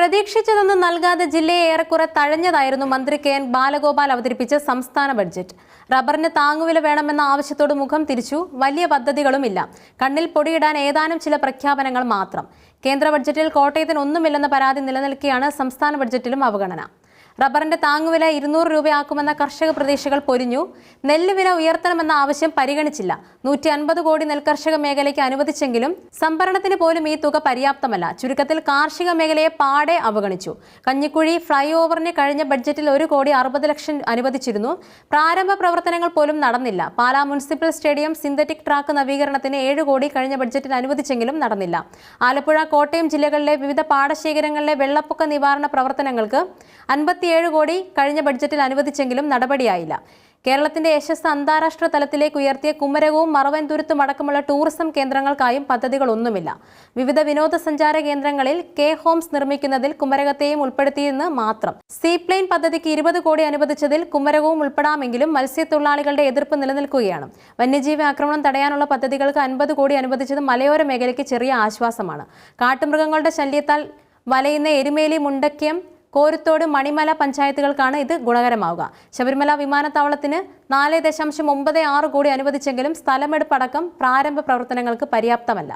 പ്രതീക്ഷിച്ചതൊന്നും നൽകാതെ ജില്ലയെ ഏറെക്കുറെ തഴഞ്ഞതായിരുന്നു മന്ത്രി കെ എൻ ബാലഗോപാൽ അവതരിപ്പിച്ച സംസ്ഥാന ബഡ്ജറ്റ്. റബ്ബറിന് താങ്ങുവില വേണമെന്ന ആവശ്യത്തോട് മുഖം തിരിച്ചു വലിയ പദ്ധതികളുമില്ല. കണ്ണിൽ പൊടിയിടാൻ ഏതാനും ചില പ്രഖ്യാപനങ്ങൾ മാത്രം. കേന്ദ്ര ബഡ്ജറ്റിൽ കോട്ടയത്തിന് ഒന്നുമില്ലെന്ന പരാതി നിലനിൽക്കെയാണ് സംസ്ഥാന ബഡ്ജറ്റിലും അവഗണന. റബ്ബറിന്റെ താങ്ങുവില ഇരുന്നൂറ് രൂപയാക്കുമെന്ന കർഷക പ്രതീക്ഷകൾ പൊരിഞ്ഞു. നെല്ല് വില ഉയർത്തണമെന്ന ആവശ്യം പരിഗണിച്ചില്ല. നൂറ്റി അൻപത് കോടി നെൽകർഷക മേഖലയ്ക്ക് അനുവദിച്ചെങ്കിലും സംഭരണത്തിന് പോലും ഈ തുക പര്യാപ്തമല്ല. ചുരുക്കത്തിൽ കാർഷിക മേഖലയെ പാടെ അവഗണിച്ചു. കഞ്ഞിക്കുഴി ഫ്ലൈ ഓവറിന് കഴിഞ്ഞ ബഡ്ജറ്റിൽ ഒരു കോടി അറുപത് ലക്ഷം അനുവദിച്ചിരുന്നു. പ്രാരംഭ പ്രവർത്തനങ്ങൾ പോലും നടന്നില്ല. Pala municipal stadium synthetic track നവീകരണത്തിന് ഏഴ് കോടി കഴിഞ്ഞ ബഡ്ജറ്റിൽ അനുവദിച്ചെങ്കിലും നടന്നില്ല. ആലപ്പുഴ കോട്ടയം ജില്ലകളിലെ വിവിധ പാടശേഖരങ്ങളിലെ വെള്ളപ്പൊക്ക നിവാരണ പ്രവർത്തനങ്ങൾക്ക് അൻപത്തിയേഴ് കോടി കഴിഞ്ഞ ബഡ്ജറ്റിൽ അനുവദിച്ചെങ്കിലും നടപടിയായില്ല. കേരളത്തിന്റെ യശസ് അന്താരാഷ്ട്ര തലത്തിലേക്ക് ഉയർത്തിയ കുമരകവും മറവൻതുരുത്തും അടക്കമുള്ള ടൂറിസം കേന്ദ്രങ്ങൾക്കായും പദ്ധതികളൊന്നുമില്ല. വിവിധ വിനോദസഞ്ചാര കേന്ദ്രങ്ങളിൽ കെ ഹോംസ് നിർമ്മിക്കുന്നതിൽ കുമരകത്തെയും ഉൾപ്പെടുത്തിയെന്ന് മാത്രം. സീപ്ലെയിൻ പദ്ധതിക്ക് ഇരുപത് കോടി അനുവദിച്ചതിൽ കുമരകവും ഉൾപ്പെടാമെങ്കിലും മത്സ്യത്തൊഴിലാളികളുടെ എതിർപ്പ് നിലനിൽക്കുകയാണ്. വന്യജീവി ആക്രമണം തടയാനുള്ള പദ്ധതികൾക്ക് അൻപത് കോടി അനുവദിച്ചത് മലയോര മേഖലയ്ക്ക് ചെറിയ ആശ്വാസമാണ്. കാട്ടുമൃഗങ്ങളുടെ ശല്യത്താൽ വലയുന്ന എരുമേലി മുണ്ടക്യം കോരുത്തോട് മണിമല പഞ്ചായത്തുകൾക്കാണ് ഇത് ഗുണകരമാവുക. ശബരിമല വിമാനത്താവളത്തിന് നാല് ദശാംശം ഒമ്പത് ആറ് കോടി അനുവദിച്ചെങ്കിലും സ്ഥലമെടുപ്പടക്കം പ്രാരംഭ പ്രവർത്തനങ്ങൾക്ക് പര്യാപ്തമല്ല.